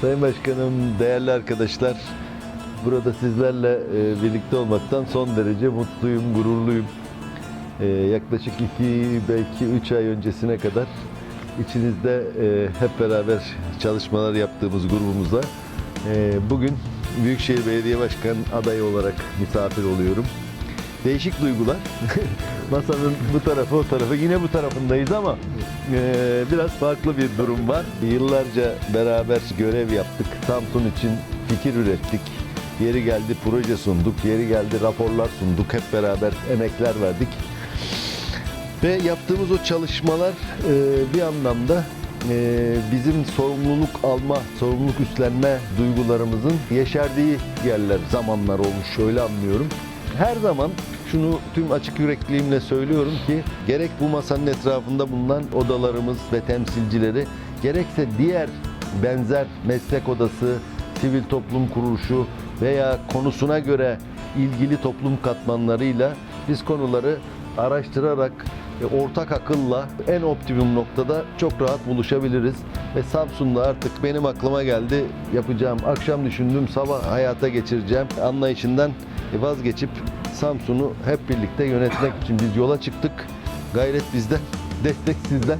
Sayın Başkanım, değerli arkadaşlar, burada sizlerle e, birlikte olmaktan son derece mutluyum, gururluyum. E, yaklaşık iki, belki üç ay öncesine kadar içinizde e, hep beraber çalışmalar yaptığımız grubumuza bugün Büyükşehir Belediye Başkan adayı olarak misafir oluyorum. Değişik duygular. Masanın bu tarafı o tarafı yine bu tarafındayız ama e, biraz farklı bir durum var. Yıllarca beraber görev yaptık. Samsun için fikir ürettik. Yeri geldi proje sunduk, yeri geldi raporlar sunduk. Hep beraber emekler verdik. Ve yaptığımız o çalışmalar e, bir anlamda e, bizim sorumluluk alma, sorumluluk üstlenme duygularımızın yeşerdiği yerler, zamanlar olmuş. Öyle anlıyorum. Her zaman şunu tüm açık yürekliğimle söylüyorum ki gerek bu masanın etrafında bulunan odalarımız ve temsilcileri gerekse diğer benzer meslek odası, sivil toplum kuruluşu veya konusuna göre ilgili toplum katmanlarıyla biz konuları araştırarak ortak akılla en optimum noktada çok rahat buluşabiliriz. Ve Samsun'da artık benim aklıma geldi yapacağım, akşam düşündüm, sabah hayata geçireceğim anlayışından vazgeçip Samsun'u hep birlikte yönetmek için biz yola çıktık. Gayret bizden, destek sizden.